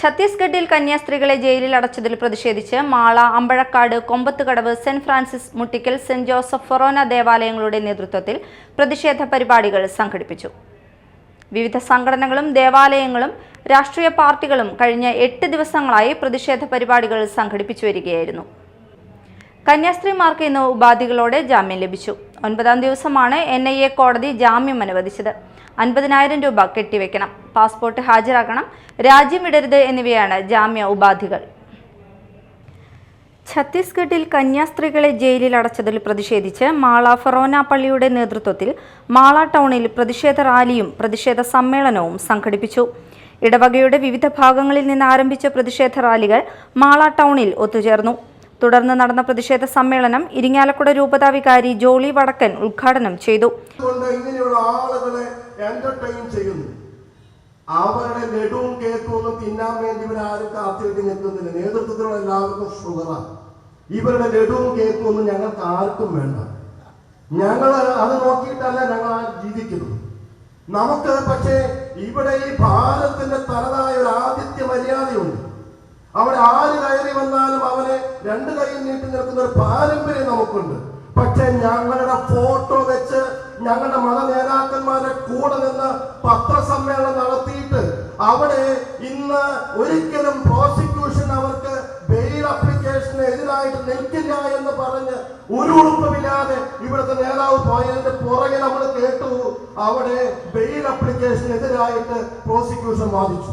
ഛത്തീസ്ഗഡിൽ കന്യാസ്ത്രീകളെ ജയിലിൽ അടച്ചതിൽ പ്രതിഷേധിച്ച് Mala Ambazhakkad Kombathukadavu saint Francis Muttikkal saint Joseph forane ദേവാലയങ്ങളുടെ നേതൃത്വത്തിൽ പ്രതിഷേധ പരിപാടികൾ സംഘടിപ്പിച്ചു. വിവിധ സംഘടനകളും ദേവാലയങ്ങളും രാഷ്ട്രീയ പാർട്ടികളും കഴിഞ്ഞ എട്ട് ദിവസങ്ങളായി പ്രതിഷേധ പരിപാടികൾ സംഘടിപ്പിച്ചു വരികയായിരുന്നു. കന്യാസ്ത്രീമാർക്ക് ഇന്ന് ഉപാധികളോടെ ജാമ്യം ലഭിച്ചു. ഒൻപതാം ദിവസമാണ് എൻ കോടതി ജാമ്യം അനുവദിച്ചത്. അൻപതിനായിരം രൂപ കെട്ടിവെക്കണം. പാസ്പോർട്ട് ഹാജരാക്കണം. രാജ്യം വിടരുത് എന്നിവയാണ് ജാമ്യ ഉപാധികൾ. ഛത്തീസ്ഗഡിൽ കന്യാസ്ത്രീകളെ ജയിലിൽ അടച്ചതിൽ പ്രതിഷേധിച്ച് മാള ഫറോന പള്ളിയുടെ നേതൃത്വത്തിൽ മാള ടൗണിൽ പ്രതിഷേധ റാലിയും പ്രതിഷേധ സമ്മേളനവും സംഘടിപ്പിച്ചു. ഇടവകയുടെ വിവിധ ഭാഗങ്ങളിൽ നിന്ന് ആരംഭിച്ച പ്രതിഷേധ റാലികൾ മാള ടൗണിൽ ഒത്തുചേർന്നു. തുടർന്ന് നടന്ന പ്രതിഷേധ സമ്മേളനം ഇരിങ്ങാലക്കുട രൂപതാവികാരി ജോളി വടക്കൻ ഉദ്ഘാടനം ചെയ്തു. ഇങ്ങനെയുള്ള ആളുകളെ എന്റർടൈൻ ചെയ്യുന്നു. അവരുടെ ലഡുവും കേക്കും ഒന്നും തിന്നാൻ വേണ്ടി ഇവരാരും കാത്തിരിട്ട് നിൽക്കുന്നില്ല. നേതൃത്വത്തിലുള്ള എല്ലാവർക്കും ഷുഗറാണ് ഇവരുടെ ലഡുവും കേക്കും ഒന്നും ഞങ്ങൾക്ക് ആർക്കും വേണ്ട. ഞങ്ങൾ അത് നോക്കിയിട്ടല്ല ഞങ്ങൾ ജീവിക്കുന്നത്. നമുക്ക് പക്ഷേ ഇവിടെ ഈ ഭാരതത്തിന്റെ തനതായ രണ്ട് കൈ നീട്ടി നിൽക്കുന്ന ഒരു പാരമ്പര്യം നമുക്കുണ്ട്. പക്ഷെ ഞങ്ങളുടെ ഫോട്ടോ വെച്ച് ഞങ്ങളുടെ മത നേതാക്കന്മാരെ കൂടെ നിന്ന് പത്രസമ്മേളനം നടത്തിയിട്ട് അവിടെ ഇന്ന് ഒരിക്കലും പ്രോസിക്യൂഷൻ അവർക്ക് ബെയിൽ അപ്ലിക്കേഷന് എതിരായിട്ട് നിൽക്കില്ല എന്ന് പറഞ്ഞ് ഒരു ഉറപ്പുമില്ലാതെ ഇവിടുത്തെ നേതാവ് പോയതിന്റെ പുറകെ നമ്മൾ കേട്ടു. അവിടെ ബെയിൽ അപ്ലിക്കേഷന് എതിരായിട്ട് പ്രോസിക്യൂഷൻ വാദിച്ചു.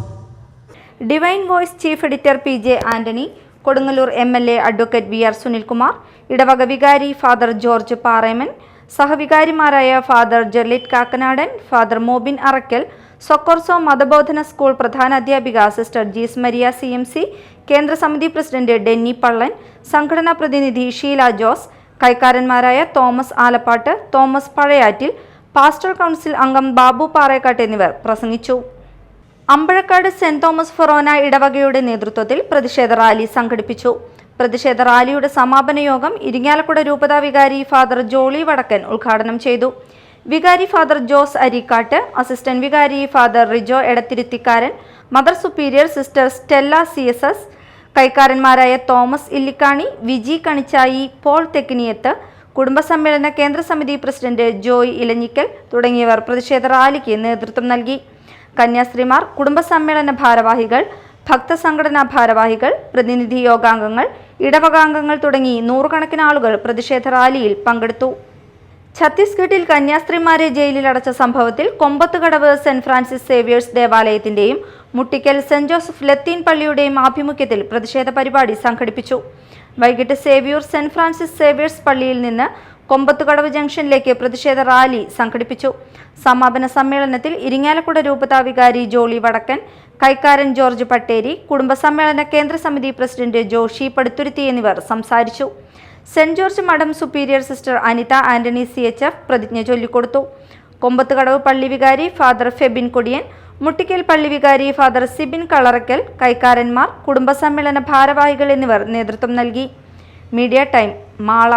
Divine voice chief editor P J Antony Kodungallur M L A advocate V R Sunilkumar ഇടവക വികാരി ഫാദർ ജോർജ് പാറേമൻ സഹവികാരിമാരായ ഫാദർ ജെർലിറ്റ് കാക്കനാടൻ ഫാദർ മോബിൻ അറക്കൽ സൊക്കോർസോ മതബോധന സ്കൂൾ പ്രധാന അധ്യാപിക sister Jees Maria C M C കേന്ദ്ര സമിതി പ്രസിഡന്റ് ഡെന്നി പള്ളൻ സംഘടനാ പ്രതിനിധി Sheela Jose കൈക്കാരന്മാരായ Thomas Alappatt Thomas Pazhayattil pastor council അംഗം ബാബു പാറേക്കാട്ട് എന്നിവർ പ്രസംഗിച്ചു. അമ്പഴക്കാട് സെന്റ് തോമസ് ഫൊറോന ഇടവകയുടെ നേതൃത്വത്തിൽ പ്രതിഷേധ റാലി സംഘടിപ്പിച്ചു. പ്രതിഷേധ റാലിയുടെ സമാപന യോഗം ഇരിങ്ങാലക്കുട രൂപതാ വികാരി ഫാദർ ജോളി വടക്കൻ ഉദ്ഘാടനം ചെയ്തു. വികാരി ഫാദർ ജോസ് അരിക്കാട്ട് അസിസ്റ്റന്റ് വികാരി father Rijo Edathiruthikkaran mother superior sister Stella C S S കൈക്കാരന്മാരായ Thomas Illikkani Viji Kanichai Paul Thekkiniyath കുടുംബസമ്മേളന കേന്ദ്ര സമിതി പ്രസിഡന്റ് ജോയ് ഇലഞ്ഞിക്കൽ തുടങ്ങിയവർ പ്രതിഷേധ റാലിക്ക് നേതൃത്വം നൽകി. കന്യാസ്ത്രീമാർ കുടുംബസമ്മേളന ഭാരവാഹികൾ ഭക്തസംഘടനാ ഭാരവാഹികൾ പ്രതിനിധി യോഗാംഗങ്ങൾ ഇടവകാംഗങ്ങൾ തുടങ്ങി നൂറുകണക്കിന് ആളുകൾ പ്രതിഷേധ റാലിയിൽ പങ്കെടുത്തു. ഛത്തീസ്ഗഡിൽ കന്യാസ്ത്രീമാരെ ജയിലിൽ അടച്ച സംഭവത്തിൽ കൊമ്പത്തുകടവ് സെന്റ് ഫ്രാൻസിസ് സേവിയേഴ്സ് ദേവാലയത്തിന്റെയും മുട്ടിക്കൽ സെന്റ് ജോസഫ് ലത്തീൻ പള്ളിയുടെയും ആഭിമുഖ്യത്തിൽ പ്രതിഷേധ പരിപാടി സംഘടിപ്പിച്ചു. വൈകിട്ട് സേവിയൂർ സെന്റ് ഫ്രാൻസിസ് സേവിയേഴ്സ് പള്ളിയിൽ നിന്ന് കൊമ്പത്തുകടവ് ജംഗ്ഷനിലേക്ക് പ്രതിഷേധ റാലി സംഘടിപ്പിച്ചു. സമാപന സമ്മേളനത്തിൽ ഇരിങ്ങാലക്കുട രൂപതാ വികാരി ജോളി വടക്കൻ കൈക്കാരൻ ജോർജ് പട്ടേരി കുടുംബസമ്മേളന കേന്ദ്ര സമിതി പ്രസിഡന്റ് ജോഷി പടുത്തുരുത്തി എന്നിവർ സംസാരിച്ചു. സെന്റ് ജോർജ് മഠം superior sister Anitha Antony C H F പ്രതിജ്ഞ ചൊല്ലിക്കൊടുത്തു. കൊമ്പത്തുകടവ് പള്ളി വികാരി ഫാദർ ഫെബിൻ കൊടിയൻ മുട്ടിക്കൽ പള്ളി വികാരി ഫാദർ സിബിൻ കളറക്കൽ കൈക്കാരന്മാർ കുടുംബസമ്മേളന ഭാരവാഹികൾ എന്നിവർ നേതൃത്വം നൽകി. Media time Mala.